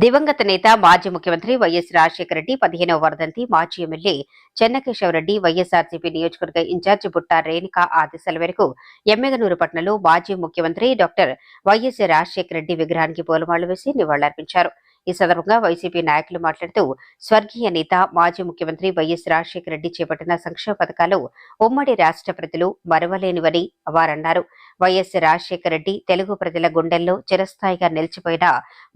దివంగత నేత మాజీ ముఖ్యమంత్రి వైఎస్ రాజశేఖర రెడ్డి పదిహేనవ వర్ధంతి మాజీ ఎమ్మెల్యే చెన్నకేశవరెడ్డి వైఎస్ఆర్సీపీ నియోజకవర్గ ఇన్ఛార్జి బుట్ట రేణుక ఆదేశాల మేరకు ఎమ్మెగనూరు పట్టణంలో మాజీ ముఖ్యమంత్రి డాక్టర్ వైఎస్ రాజశేఖర రెడ్డి విగ్రహానికి పూలమాళ్ళు వేసి నివాళులర్పించారు. ఈ సందర్భంగా వైసీపీ నాయకులు మాట్లాడుతూ స్వర్గీయ నేత మాజీ ముఖ్యమంత్రి వైఎస్ రాజశేఖర రెడ్డి చేపట్టిన సంక్షేమ పథకాలు ఉమ్మడి రాష్ట్ర ప్రజలు మరవలేనివని వారన్నారు. వైఎస్ రాజశేఖర రెడ్డి తెలుగు ప్రజల గుండెల్లో చిరస్థాయిగా నిలిచిపోయిన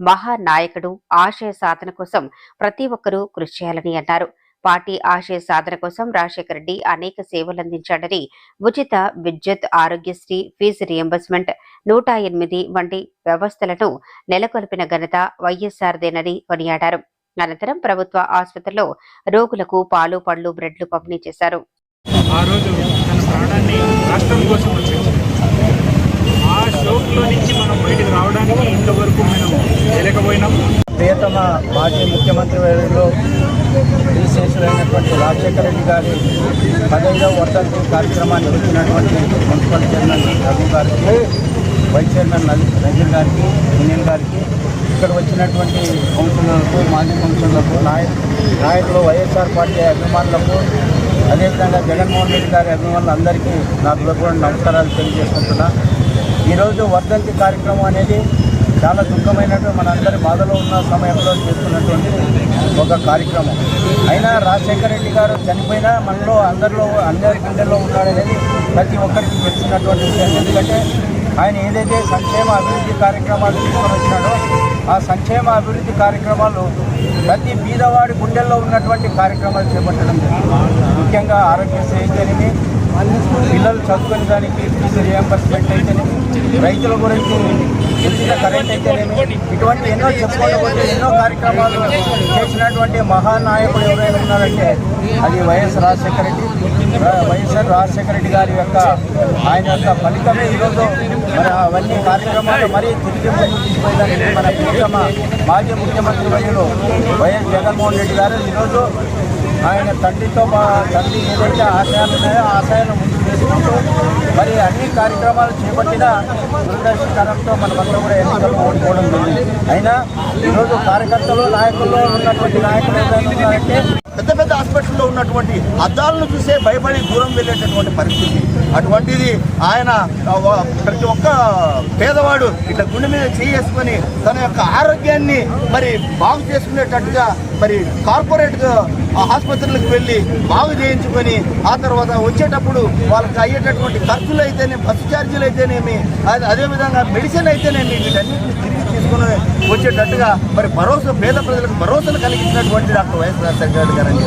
మహానాయకుడు ఆశయ సాధన కోసం ప్రతి ఒక్కరూ కృషి చేయాలని అన్నారు. పార్టీ ఆశయ సాధన కోసం రాజశేఖర రెడ్డి అనేక సేవలు అందించాడని ఉచిత విద్యుత్ ఆరోగ్యశ్రీ ఫీజు రియంబర్స్మెంట్ నూట ఎనిమిది వంటి వ్యవస్థలను నెలకొల్పిన ఘనత వైఎస్ఆర్దేనని కొనియాడారు. అనంతరం ప్రభుత్వ ఆసుపత్రిలో రోగులకు పాలు పళ్ళు బ్రెడ్లు పంపిణీ చేశారు. ఆ రోజు తన ప్రాణాన్ని రాష్ట్రం కోసం వచ్చింది ఆ షోక్లో నుంచి మనం బయటకు రావడానికి ఇంతవరకు మనం వెళ్ళకపోయినాం ప్రియతమ మాజీ ముఖ్యమంత్రి వర్యులు రాజశేఖర రెడ్డి గారి పదహైదవ వర్ధంతి కార్యక్రమాన్ని వచ్చినటువంటి మున్సిపల్ చైర్మన్ రఘు గారికి వైస్ చైర్మన్ రంజన్ గారికి యూనియన్ గారికి ఇక్కడ వచ్చినటువంటి కౌన్సిలర్లకు మాజీ కౌన్సిలర్లకు నాయ నాయకులు వైఎస్ఆర్ పార్టీ అభిమానులకు అదేవిధంగా జగన్మోహన్ రెడ్డి గారి అభిమానులందరికీ నా హృదయపూర్వక నమస్కారాలు తెలియజేసుకుంటున్నా. ఈరోజు వర్ధంతి కార్యక్రమం అనేది చాలా దుఃఖమైనటువంటి మనందరి బాధలో ఉన్న సమయంలో చేస్తున్నటువంటి ఒక కార్యక్రమం. అయినా రాజశేఖర రెడ్డి గారు చనిపోయినా మనలో అందరిలో అందరి గుండెల్లో ఉన్నాడనేది ప్రతి ఒక్కరికి తెలిసినటువంటి విషయం. ఎందుకంటే ఆయన ఏదైతే సంక్షేమ అభివృద్ధి కార్యక్రమాలు తీసుకొని వచ్చినాడో ఆ సంక్షేమ అభివృద్ధి కార్యక్రమాలు ప్రతి బీదవాడి గుండెల్లో ఉన్నటువంటి కార్యక్రమాలు చేపట్టడం ముఖ్యంగా ఆరోగ్యశ్రీ అయితేనేమి పిల్లలు చదువుకునే దానికి ఫీజు రియంబర్స్మెంట్ అయితేనేమి రైతుల గురించి ఉచిత కరెంట్ అయితేనేమి ఇటువంటి ఎన్నో చెప్పుకోకపోతే ఎన్నో కార్యక్రమాలు చేసినటువంటి మహానాయకుడు ఎవరైనా ఉన్నారంటే అది వైఎస్ రాజశేఖర రెడ్డి. వైఎస్ఆర్ రాజశేఖర రెడ్డి గారి యొక్క ఆయన యొక్క ఫలితమే ఈరోజు మరి అవన్నీ కార్యక్రమాలు మరీ తిరిగి ముందుకు తీసుకుపోయేదానికి మన ప్రియతమ మాజీ ముఖ్యమంత్రి వైద్యులు వైఎస్ జగన్మోహన్ రెడ్డి గారు ఈరోజు ఆయన తండ్రితో మా తండ్రి ఏదైతే ఆశయాలు ఉన్నాయో ఆ ఆశయాలను ముందుకు తీసుకుంటూ కార్యక్రమాలు చేపట్టిన దురదర్శకరంతో మనమంతా కూడా ఎన్నికలు ఓడిపోవడం జరిగింది. అయినా ఈరోజు కార్యకర్తలు నాయకుల్లో ఉన్నటువంటి నాయకులు ఏంటంటే పెద్ద పెద్ద హాస్పిటల్లో ఉన్నటువంటి అద్దాలను చూసే భయపడి దూరం వెళ్ళేటటువంటి పరిస్థితి. అటువంటిది ఆయన ప్రతి ఒక్క పేదవాడు ఇట్లా గుండె మీద చేసుకొని తన యొక్క ఆరోగ్యాన్ని మరి బాగు చేసుకునేటట్టుగా మరి కార్పొరేట్ ఆసుపత్రులకు వెళ్ళి బాగు చేయించుకొని ఆ తర్వాత వచ్చేటప్పుడు వాళ్ళకి అయ్యేటటువంటి ఖర్చులు అయితేనే బస్సు ఛార్జీలు అయితేనేమి అదే- అదేవిధంగా మెడిసిన్ అయితేనేమి వీటన్నిటిని తిరిగి తీసుకుని వచ్చేటట్టుగా మరి భరోసా పేద ప్రజలకు భరోసాను కలిగించినటువంటి doctor Y S Rajasekhara Reddy garu అని